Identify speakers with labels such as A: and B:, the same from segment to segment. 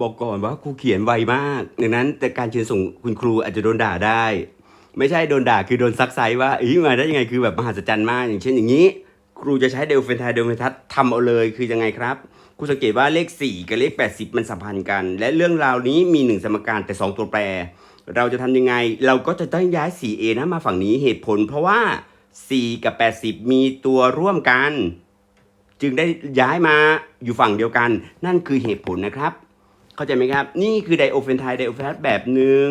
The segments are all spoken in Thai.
A: บอกก่อนว่าครูเขียนไวมากดังนั้นแต่การเชิญส่งคุณครูอาจจะโดนด่าได้ ไม่ใช่โดนด่าคือโดนซักไซว่าอ้ยมาได้ยังไงคือแบบมหัศจรรย์มาก อย่างเช่นอย่างนี้ ครูจะใช้เดลเฟนไทเดลเฟนทัสทำเอาเลยคือยังไงครับครูสังเกตว่าเลข 4 กับเลข 80 มันสัมพันธ์กัน และเรื่องราวนี้มีหนึ่งสมการแต่ 2 ตัวแปร เราจะทำยังไง เราก็จะต้องย้าย 4a นะมาฝั่งนี้เหตุผล เพราะว่า 4 กับ 80 มีตัวร่วมกัน จึงได้ย้ายมาอยู่ฝั่งเดียวกัน นั่นคือเหตุผลนะครับ เข้าใจไหมครับ นี่คือไดโอเฟนไทไดโอเฟนทัสแบบหนึ่ง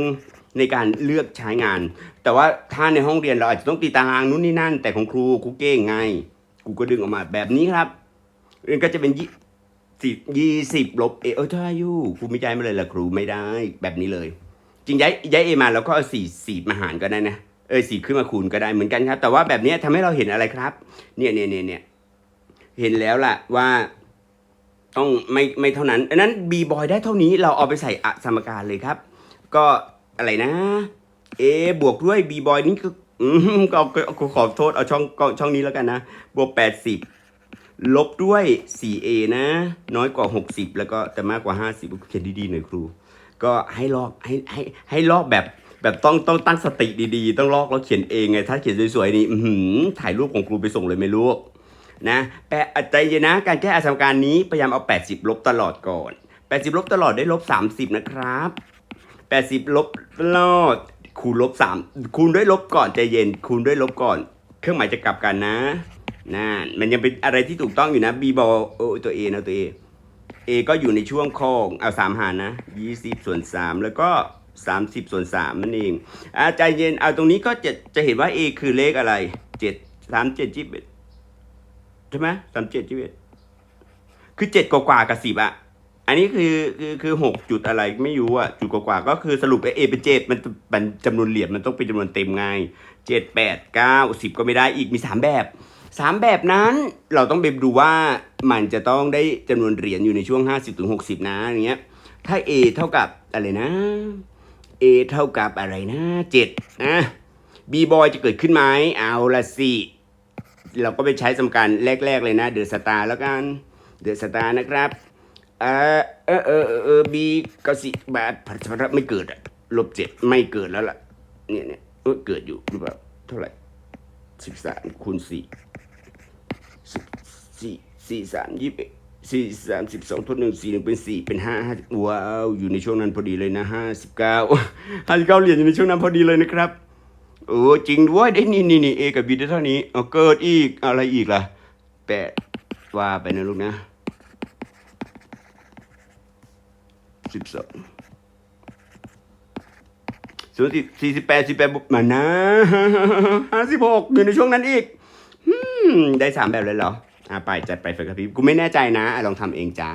A: ในการเลือกใช้งาน แต่ว่าถ้าในห้องเรียนเราอาจจะต้องตีตารางนู้นนี่นั่น แต่ของครูครูเก้งไงกูก็ดึงออกมาแบบนี้ครับเรียนก็จะเป็นยี่สิบยี่สิบลบเอเออถ้าอยู่ครูไม่ย้ายมาเลยละครูไม่ได้แบบนี้เลย จริงย้ายย้ายเอมาแล้วก็เอาสี่สี่มาหารก็ได้นะเออสี่ขึ้นมาคูณก็ได้เหมือนกันครับ แต่ว่าแบบนี้ทำให้เราเห็นอะไรครับ เนี่ยเนี่ยเนี่ยเนี่ยเห็นแล้วล่ะว่า ต้องไม่ไม่เท่านั้นอันนั้นบีบอยได้เท่านี้เราเอาไปใส่อสมการเลยครับ ก็อะไรนะ A บวกด้วย B บอยนี่คืออืมก็ก็ก็ขอโทษเอาช่องก็ช่องนี้แล้วกันนะ บวก 80 ลบด้วย 4A นะ น้อยกว่า 60 แล้วก็แต่มากกว่า 50เขียนดีๆหน่อยครู ก็ให้ลอกให้ให้ให้ลอกแบบแบบต้องต้องตั้งสติดีๆ ต้องลอกแล้วเขียนเองไง ถ้าเขียนสวยๆนี่อื้อหือถ่ายรูปของครูไปส่งเลยไม่ลูก นะแปะใจเย็นนะ การแก้อาสมการนี้พยายามเอา 80 ลบตลอดก่อน 80 ลบตลอดได้ลบ 30 นะครับ 80 ลบตลอดคูณลบ 3 คูณด้วยลบก่อนใจเย็น คูณด้วยลบก่อน เครื่องหมายจะกลับกันนะนั่นมันยังเป็นอะไรที่ถูกต้องอยู่นะ b บอลโอ้ตัว A นะตัว A A ก็อยู่ในช่วงข้องเอา3หารนะ20ส่วน3แล้วก็30ส่วน3นั่นเองอาใจเย็นเอาตรงนี้ก็จะจะเห็นว่า A คือเลขอะไร7 3 7 21 ใช่ไหมสามเจ็ดช่ไหมคือเจ็ดกว่าๆกับสิบอะอันนี้คือคือคือหกจุดอะไรไม่รู้อะจุดกว่าๆก็คือสรุปเอเป็นเจ็ดมันเป็นจำนวนเหรียญมันต้องเป็นจำนวนเต็มไงเจ็ดแปดเก้าสิบก็ไม่ได้อีกมีสามแบบสามแบบนั้นเราต้องไปดูว่ามันจะต้องได้จำนวนเหรียญอยู่ในช่วงห้าสิบถึงหกสิบนะอย่างเงี้ย ถ้า A เท่ากับอะไรนะ A เท่ากับอะไรนะเจ็ดนะ B boy จะเกิดขึ้นไหมเอาละสิ เราก็ไปใช้สมการแรก ๆ เลยนะ เดือะสตาร์แล้วกัน เดือะสตาร์นะครับ เออเออเออเออบีกสิแบบพัฒนไม่เกิดอะลบเจ็ดไม่เกิดแล้วล่ะ เนี่ยเนี่ยเออเกิดอยู่หรือเปล่าเท่าไหร่สิบสามคูณสี่สี่สี่สามยี่สิบเอ็ดสี่สามสิบสองทดหนึ่งสี่หนึ่งเป็นสี่เป็นห้าห้าว้าว อยู่ในช่วงนั้นพอดีเลยนะห้าสิบเก้าห้าสิบเก้าเหรียญอยู่ในช่วงนั้นพอดีเลยนะครับ เออจริงด้วยได้นี่นี่นี่เอกับบีได้เท่านี้เอาเกิดอีกอะไรอีกล่ะแปดว่าไปนะลูกนะสิบสองส่วนสี่สี่สิบแปดสิบแปดบวกมานะห้าสิบหกอยู่ในช่วงนั้นอีกได้สามแบบเลยเหรออ่าไปจัดไปเฟรครับพี่กูไม่แน่ใจนะลองทำเองจ้า